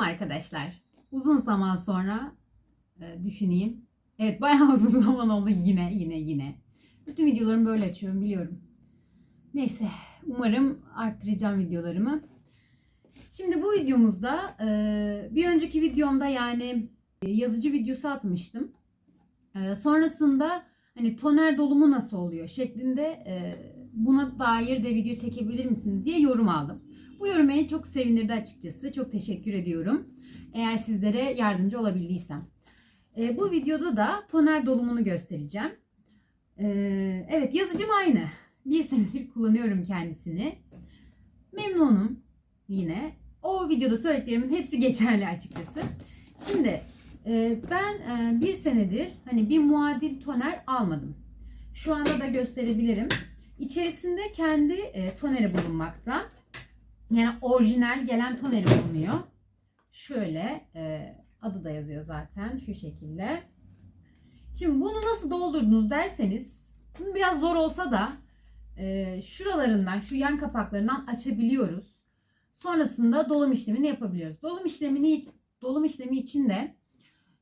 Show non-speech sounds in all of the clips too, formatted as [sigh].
Selam arkadaşlar. Uzun zaman sonra e, düşüneyim. Evet bayağı [laughs] uzun zaman oldu yine yine yine. Bütün videolarımı böyle açıyorum biliyorum. Neyse umarım arttıracağım videolarımı. Şimdi bu videomuzda e, bir önceki videomda yani e, yazıcı videosu atmıştım. E, sonrasında hani toner dolumu nasıl oluyor şeklinde e, buna dair de video çekebilir misiniz diye yorum aldım. Bu yorum çok sevindirdi açıkçası. Çok teşekkür ediyorum. Eğer sizlere yardımcı olabildiysem. E, bu videoda da toner dolumunu göstereceğim. E, evet yazıcım aynı. Bir senedir kullanıyorum kendisini. Memnunum yine. O videoda söylediklerimin hepsi geçerli açıkçası. Şimdi e, ben e, bir senedir hani bir muadil toner almadım. Şu anda da gösterebilirim. İçerisinde kendi e, toneri bulunmakta. Yani orijinal gelen toneri bulunuyor. Şöyle e, adı da yazıyor zaten şu şekilde. Şimdi bunu nasıl doldurdunuz derseniz bunu biraz zor olsa da e, şuralarından şu yan kapaklarından açabiliyoruz. Sonrasında dolum işlemini yapabiliyoruz. Dolum işlemini dolum işlemi için de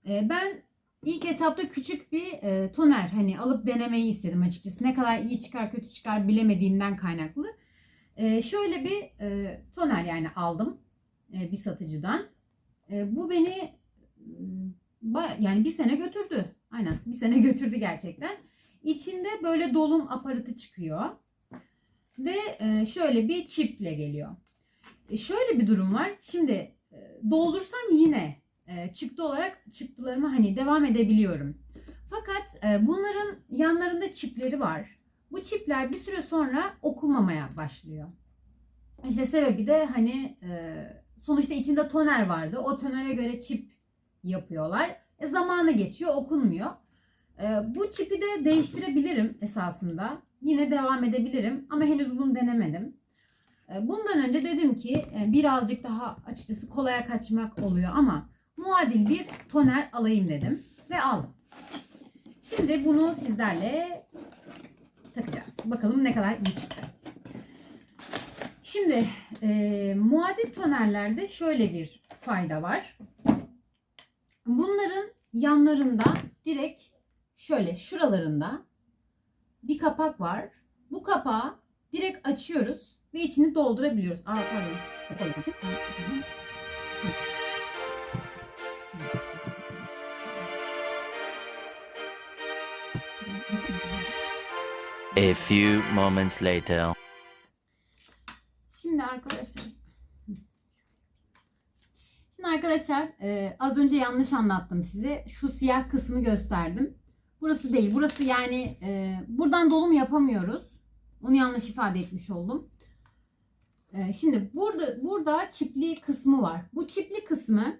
e, ben ilk etapta küçük bir e, toner hani alıp denemeyi istedim açıkçası. Ne kadar iyi çıkar kötü çıkar bilemediğimden kaynaklı. E, şöyle bir e, toner yani aldım e, bir satıcıdan. E, bu beni baya, yani bir sene götürdü. Aynen bir sene [laughs] götürdü gerçekten. İçinde böyle dolum aparatı çıkıyor. Ve e, şöyle bir çiple geliyor. E, şöyle bir durum var. Şimdi e, doldursam yine e, çıktı olarak çıktılarıma hani devam edebiliyorum. Fakat e, bunların yanlarında çipleri var. Bu çipler bir süre sonra okunmamaya başlıyor. İşte sebebi de hani e, sonuçta içinde toner vardı. O tonere göre çip yapıyorlar. E, zamanı geçiyor okunmuyor. E, bu çipi de değiştirebilirim esasında. Yine devam edebilirim ama henüz bunu denemedim. E, bundan önce dedim ki birazcık daha açıkçası kolaya kaçmak oluyor ama muadil bir toner alayım dedim ve aldım. Şimdi bunu sizlerle takacağız. Bakalım ne kadar iyi çıktı. Şimdi e, muadil tonerlerde şöyle bir fayda var. Bunların yanlarında direkt şöyle şuralarında bir kapak var. Bu kapağı direkt açıyoruz ve içini doldurabiliyoruz. Aa pardon. A few moments later. Şimdi arkadaşlar Şimdi arkadaşlar e, az önce yanlış anlattım size. Şu siyah kısmı gösterdim. Burası değil. Burası yani e, buradan dolum yapamıyoruz. Onu yanlış ifade etmiş oldum. E, şimdi burada burada çipli kısmı var. Bu çipli kısmı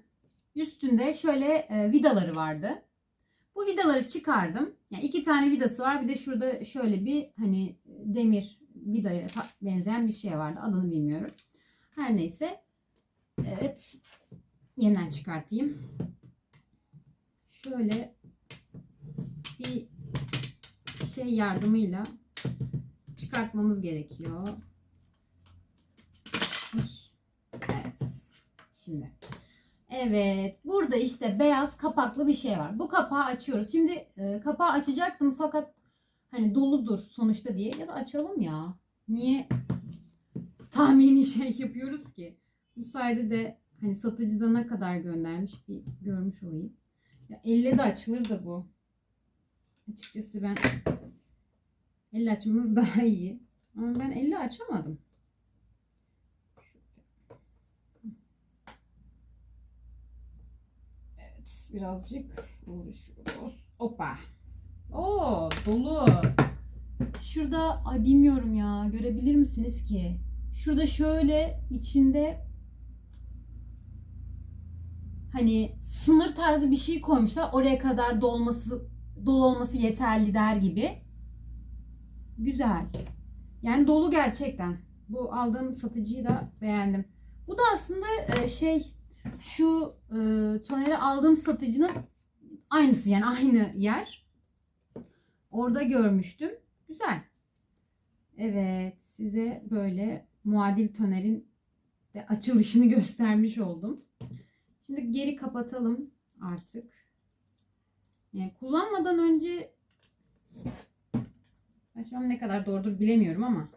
üstünde şöyle e, vidaları vardı. Bu vidaları çıkardım. Yani iki tane vidası var. Bir de şurada şöyle bir hani demir vidaya benzeyen bir şey vardı. Adını bilmiyorum. Her neyse. Evet. Yeniden çıkartayım. Şöyle bir şey yardımıyla çıkartmamız gerekiyor. Evet. Şimdi. Evet. Burada işte beyaz kapaklı bir şey var. Bu kapağı açıyoruz. Şimdi e, kapağı açacaktım fakat hani doludur sonuçta diye ya da açalım ya. Niye tahmini şey yapıyoruz ki? Bu sayede de hani satıcıda ne kadar göndermiş bir görmüş olayım. Ya elle de açılır da bu. Açıkçası ben elle açmanız [laughs] daha iyi. Ama ben elle açamadım. Birazcık uğraşıyoruz. Hoppa. Oo dolu. Şurada ay bilmiyorum ya görebilir misiniz ki? Şurada şöyle içinde hani sınır tarzı bir şey koymuşlar. Oraya kadar dolması dolu olması yeterli der gibi. Güzel. Yani dolu gerçekten. Bu aldığım satıcıyı da beğendim. Bu da aslında e, şey şu e, toneri aldığım satıcının aynısı yani aynı yer. Orada görmüştüm. Güzel. Evet size böyle muadil tonerin de açılışını [laughs] göstermiş oldum. Şimdi geri kapatalım artık. Yani kullanmadan önce açmam ne kadar doğrudur bilemiyorum ama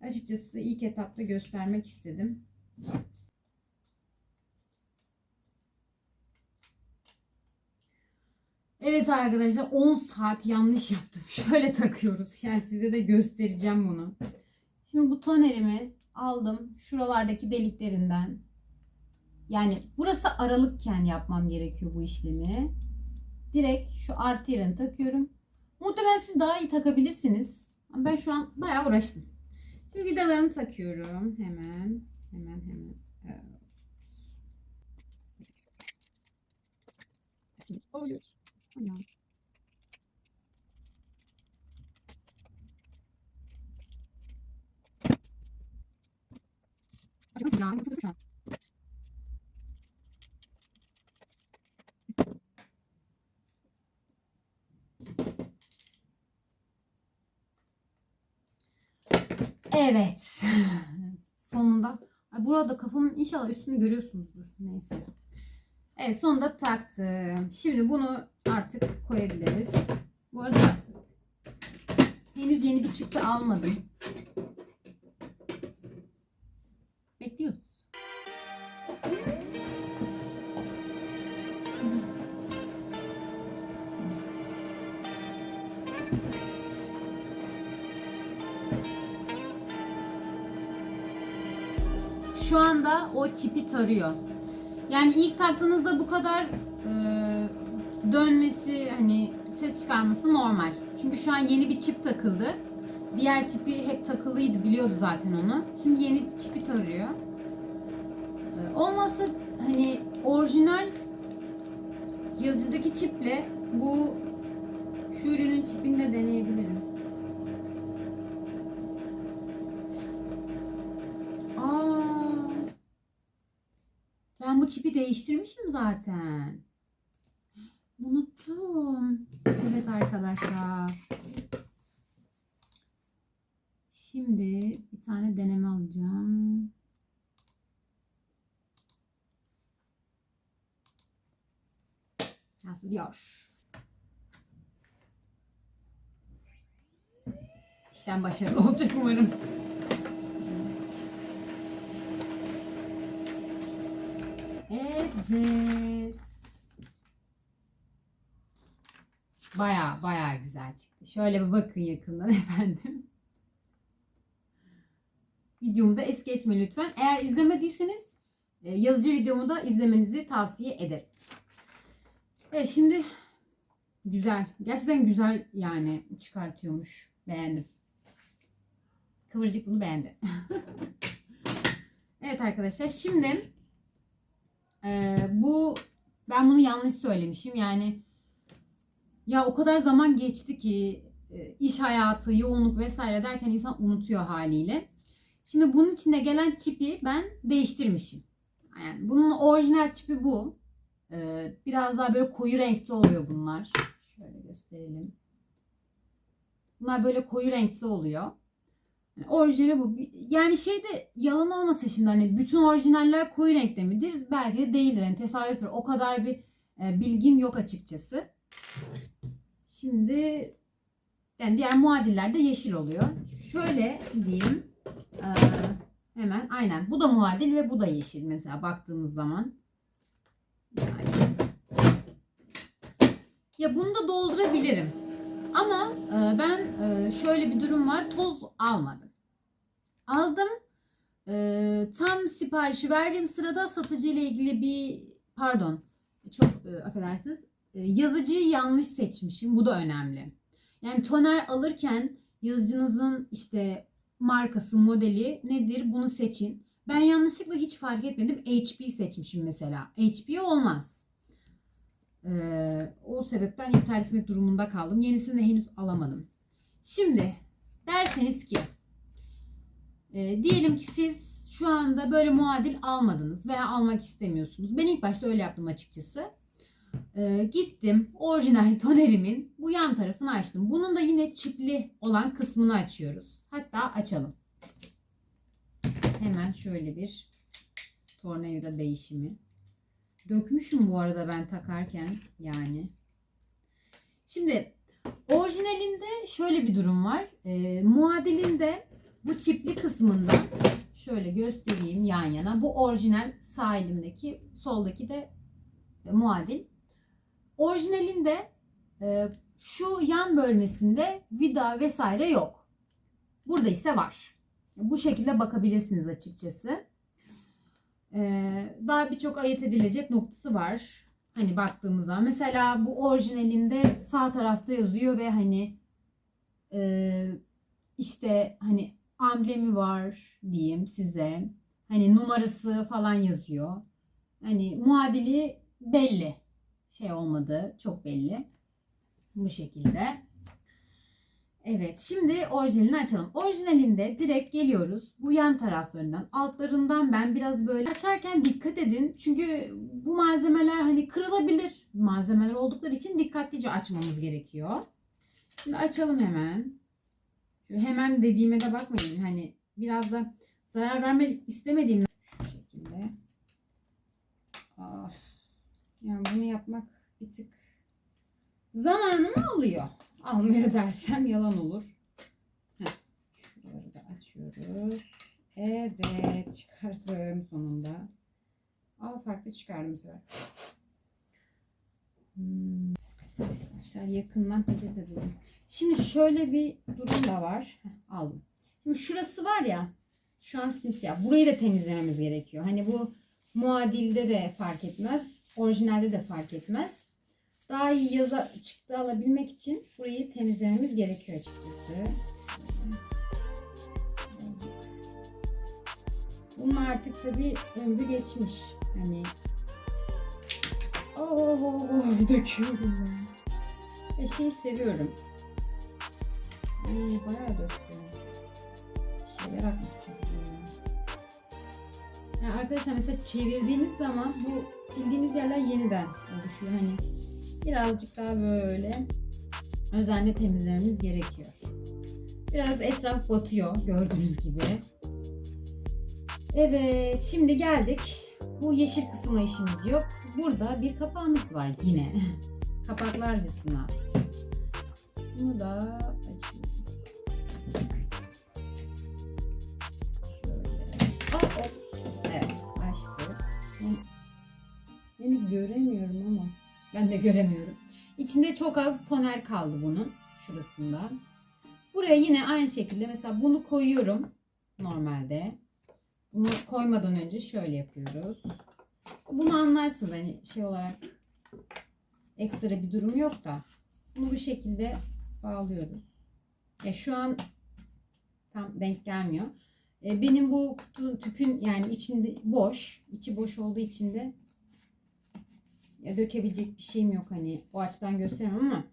açıkçası ilk etapta göstermek istedim. Evet arkadaşlar 10 saat yanlış yaptım. [laughs] Şöyle takıyoruz. Yani size de göstereceğim bunu. Şimdi bu tonerimi aldım. Şuralardaki deliklerinden. Yani burası aralıkken yapmam gerekiyor bu işlemi. Direkt şu artı yerini takıyorum. Muhtemelen siz daha iyi takabilirsiniz. Ben şu an bayağı uğraştım. Şimdi vidalarımı takıyorum. Hemen. Hemen hemen. Evet. Oluyor. Tamam. An? Evet. [laughs] Sonunda. Burada kafamın inşallah üstünü görüyorsunuzdur. Neyse. Evet sonunda taktım. Şimdi bunu artık koyabiliriz. Bu arada henüz yeni bir çıktı almadım. Bekliyoruz. Şu anda o çipi tarıyor. Yani ilk taktığınızda bu kadar e, dönmesi hani ses çıkarması normal. Çünkü şu an yeni bir çip takıldı. Diğer çipi hep takılıydı biliyordu zaten onu. Şimdi yeni bir çipi tarıyor. E, olmazsa hani orijinal yazıcıdaki çiple bu şu ürünün çipini de deneyebilirim. Aa, ben bu çipi değiştirmişim zaten. Unuttum. Evet arkadaşlar. Şimdi bir tane deneme alacağım. Yazılıyor. İşlem başarılı [laughs] olacak umarım. Evet. Baya baya güzel çıktı. Şöyle bir bakın yakından [laughs] efendim. Videomu da es geçme lütfen. Eğer izlemediyseniz e, yazıcı videomu da izlemenizi tavsiye ederim. Evet şimdi güzel. Gerçekten güzel yani çıkartıyormuş. Beğendim. Kıvırcık bunu beğendi. [laughs] evet arkadaşlar şimdi ee, bu ben bunu yanlış söylemişim. Yani ya o kadar zaman geçti ki e, iş hayatı, yoğunluk vesaire derken insan unutuyor haliyle. Şimdi bunun içinde gelen çipi ben değiştirmişim. Yani bunun orijinal çipi bu. Ee, biraz daha böyle koyu renkte oluyor bunlar. Şöyle gösterelim. Bunlar böyle koyu renkte oluyor. Orijinali bu. Yani şeyde yalan olmasın şimdi hani bütün orijinaller koyu renkte midir? Belki de değildir. Yani tesadüftür. O kadar bir e, bilgim yok açıkçası. Şimdi yani diğer muadiller de yeşil oluyor. Şöyle diyeyim. E, hemen aynen. Bu da muadil ve bu da yeşil mesela baktığımız zaman. Yani. Ya bunu da doldurabilirim. Ama e, ben e, şöyle bir durum var. Toz almadım. Aldım. E, tam siparişi verdiğim sırada satıcı ile ilgili bir pardon çok e, affedersiniz e, yazıcıyı yanlış seçmişim. Bu da önemli. Yani toner alırken yazıcınızın işte markası, modeli nedir bunu seçin. Ben yanlışlıkla hiç fark etmedim. HP seçmişim mesela. HP olmaz. Ee, o sebepten iptal etmek durumunda kaldım. Yenisini de henüz alamadım. Şimdi derseniz ki e, diyelim ki siz şu anda böyle muadil almadınız veya almak istemiyorsunuz. Ben ilk başta öyle yaptım açıkçası. E, gittim orijinal [laughs] tonerimin bu yan tarafını açtım. Bunun da yine çipli olan kısmını açıyoruz. Hatta açalım. Hemen şöyle bir tornavida değişimi. Dökmüşüm bu arada ben takarken yani. Şimdi orijinalinde şöyle bir durum var. Ee, muadilinde bu çipli kısmında şöyle göstereyim yan yana. Bu orijinal sağ elimdeki soldaki de e, muadil. Orijinalinde e, şu yan bölmesinde vida vesaire yok. Burada ise var. Bu şekilde bakabilirsiniz açıkçası. Ee, daha birçok ayırt edilecek noktası var. Hani baktığımızda mesela bu orijinalinde sağ tarafta yazıyor ve hani e, işte hani amblemi var diyeyim size. Hani numarası falan yazıyor. Hani muadili belli. Şey olmadı çok belli. Bu şekilde. Evet şimdi orijinalini açalım. Orijinalinde direkt geliyoruz. Bu yan taraflarından altlarından ben biraz böyle açarken dikkat edin. Çünkü bu malzemeler hani kırılabilir malzemeler oldukları için dikkatlice açmamız gerekiyor. Şimdi açalım hemen. Hemen dediğime de bakmayın. Hani biraz da zarar vermek istemediğim şu şekilde. Ah. Yani bunu yapmak bir tık zamanımı alıyor. Almıyor [laughs] dersem yalan olur. Heh, şuraları da açıyoruz. Evet çıkardım sonunda. Aa farklı çıkardım bu sefer. Hmm. Arkadaşlar yakından peçete buldum. Şimdi şöyle bir durum da var. Heh, aldım. Şimdi şurası var ya şu an simsiyah. Burayı da temizlememiz gerekiyor. Hani bu muadilde de fark etmez. Orijinalde de fark etmez daha iyi yaza çıktı alabilmek için burayı temizlememiz gerekiyor açıkçası. Bunun artık tabi ömrü geçmiş. Hani Oh, [laughs] döküyorum ben. Ve şeyi seviyorum. Ay, bayağı döktüm. Bir şeyler atmış çünkü. Yani arkadaşlar mesela çevirdiğiniz zaman bu sildiğiniz yerler yeniden oluşuyor. Hani birazcık daha böyle özenle temizlememiz gerekiyor. Biraz etraf batıyor gördüğünüz gibi. Evet şimdi geldik. Bu yeşil kısmına işimiz yok. Burada bir kapağımız var yine. [laughs] Kapaklarcasına. Bunu da açıyoruz. Şöyle. Aa. Evet açtık. Beni göremiyorum ama. Ben de göremiyorum. İçinde çok az toner kaldı bunun. Şurasında. Buraya yine aynı şekilde mesela bunu koyuyorum. Normalde. Bunu koymadan önce şöyle yapıyoruz. Bunu anlarsınız hani şey olarak ekstra bir durum yok da. Bunu bu şekilde bağlıyoruz. Ya şu an tam denk gelmiyor. E, benim bu kutu tüpün yani içinde boş. içi boş olduğu için de ya dökebilecek bir şeyim yok hani o açıdan gösteremem ama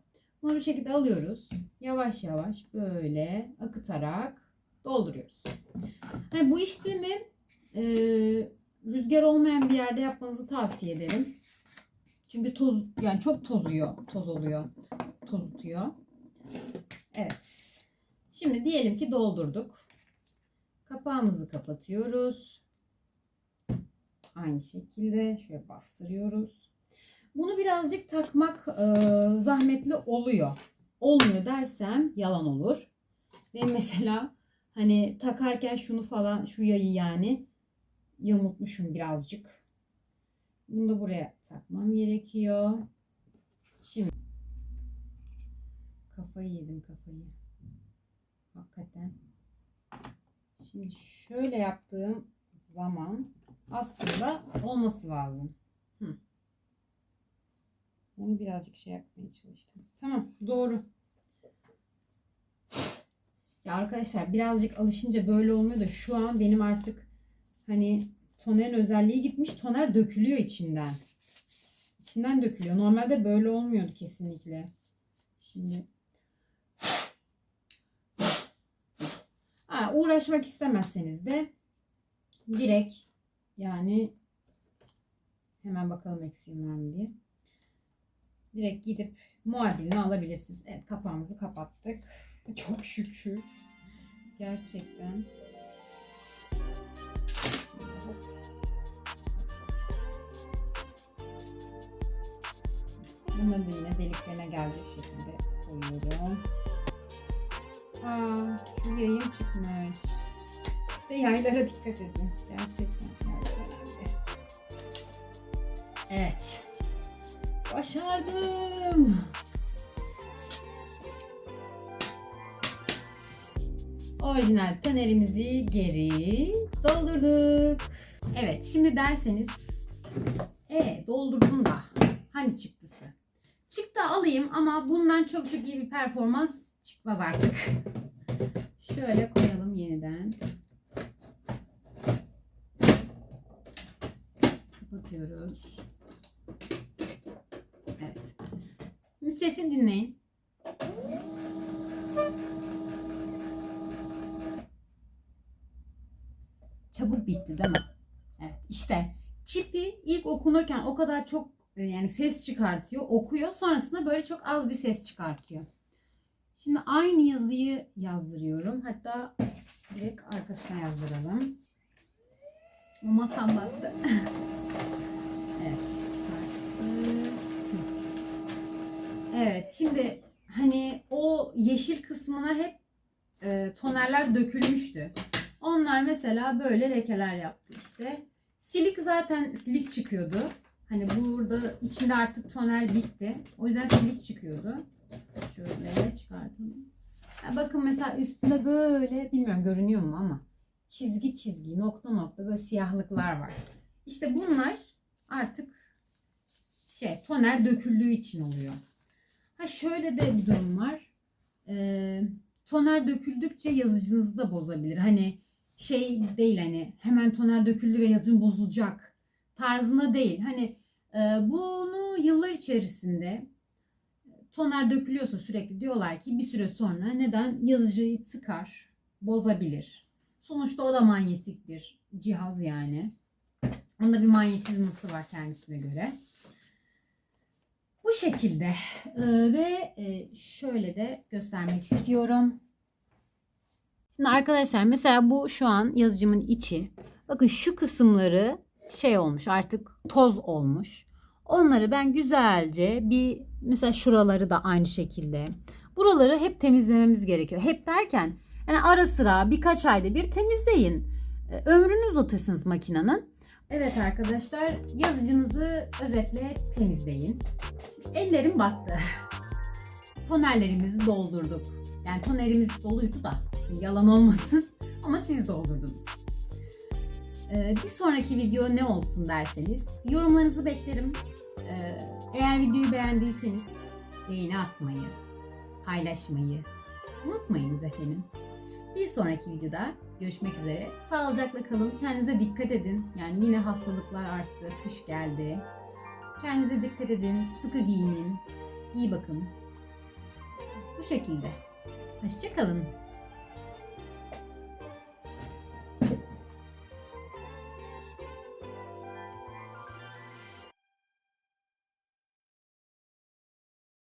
bunu bu şekilde alıyoruz. Yavaş yavaş böyle akıtarak dolduruyoruz. Yani bu işlemi e, rüzgar olmayan bir yerde yapmanızı tavsiye ederim. Çünkü toz yani çok tozuyor, toz oluyor, tozutuyor. Evet. Şimdi diyelim ki doldurduk. Kapağımızı kapatıyoruz. Aynı şekilde şöyle bastırıyoruz. Bunu birazcık takmak e, zahmetli oluyor. Olmuyor dersem yalan olur. Ve mesela hani takarken şunu falan şu yayı yani yamultmuşum birazcık. Bunu da buraya takmam gerekiyor. Şimdi kafayı yedim kafayı. Hakikaten. Şimdi şöyle yaptığım zaman aslında olması lazım. Hı. Onu birazcık şey yapmaya çalıştım. Tamam doğru. Ya arkadaşlar birazcık alışınca böyle olmuyor da şu an benim artık hani tonerin özelliği gitmiş. Toner dökülüyor içinden. İçinden dökülüyor. Normalde böyle olmuyordu kesinlikle. Şimdi ha, uğraşmak istemezseniz de direkt yani hemen bakalım eksiğim var mı diye. Direkt gidip muadilini alabilirsiniz. Evet kapağımızı kapattık. Çok şükür. Gerçekten. Şimdi hop. Bunları da yine deliklerine gelecek şekilde koyuyorum. Aa, şu yayın çıkmış. İşte yaylara dikkat edin. Gerçekten yaylar. Evet. Başardım. Orijinal tonerimizi geri doldurduk. Evet şimdi derseniz e doldurdum da hani çıktısı? Çıktı alayım ama bundan çok çok iyi bir performans çıkmaz artık. Şöyle koyalım yeniden. Kapatıyoruz. Evet. Şimdi sesi dinleyin. Çabuk bitti değil mi? Evet işte çipi ilk okunurken o kadar çok yani ses çıkartıyor, okuyor. Sonrasında böyle çok az bir ses çıkartıyor. Şimdi aynı yazıyı yazdırıyorum. Hatta direkt arkasına yazdıralım. Bu masam battı. [laughs] evet. Evet şimdi hani o yeşil kısmına hep e, tonerler dökülmüştü. Onlar mesela böyle lekeler yaptı işte. Silik zaten silik çıkıyordu. Hani burada içinde artık toner bitti. O yüzden silik çıkıyordu. Şöyle çıkartalım. Ya bakın mesela üstünde böyle bilmiyorum görünüyor mu ama çizgi çizgi nokta nokta böyle siyahlıklar var. İşte bunlar artık şey toner döküldüğü için oluyor. Ha şöyle de bir durum var. Ee, toner döküldükçe yazıcınızı da bozabilir. Hani şey değil hani hemen toner döküldü ve yazıcın bozulacak tarzında değil. Hani e, bunu yıllar içerisinde toner dökülüyorsa sürekli diyorlar ki bir süre sonra neden yazıcıyı tıkar, bozabilir. Sonuçta o da manyetik bir cihaz yani. Onda bir manyetizması var kendisine göre. Bu şekilde Ee, ve e, şöyle de göstermek istiyorum. Şimdi arkadaşlar mesela bu şu an yazıcımın içi. Bakın şu kısımları şey olmuş artık toz olmuş. Onları ben güzelce bir mesela şuraları da aynı şekilde. Buraları hep temizlememiz gerekiyor. Hep derken yani ara sıra birkaç ayda bir temizleyin. Ee, Ömrünü uzatırsınız makinenin. Evet arkadaşlar yazıcınızı özetle temizleyin. Ellerim battı. [laughs] Tonerlerimizi doldurduk. Yani tonerimiz doluydu da şimdi yalan olmasın [laughs] ama siz doldurdunuz. Ee, bir sonraki video ne olsun derseniz yorumlarınızı beklerim. Ee, eğer videoyu beğendiyseniz beğeni atmayı, paylaşmayı unutmayınız efendim. Bir sonraki videoda görüşmek üzere. Sağlıcakla kalın. Kendinize dikkat edin. Yani yine hastalıklar arttı. Kış geldi. Kendinize dikkat edin. Sıkı giyinin. İyi bakın. Bu şekilde. Hoşçakalın.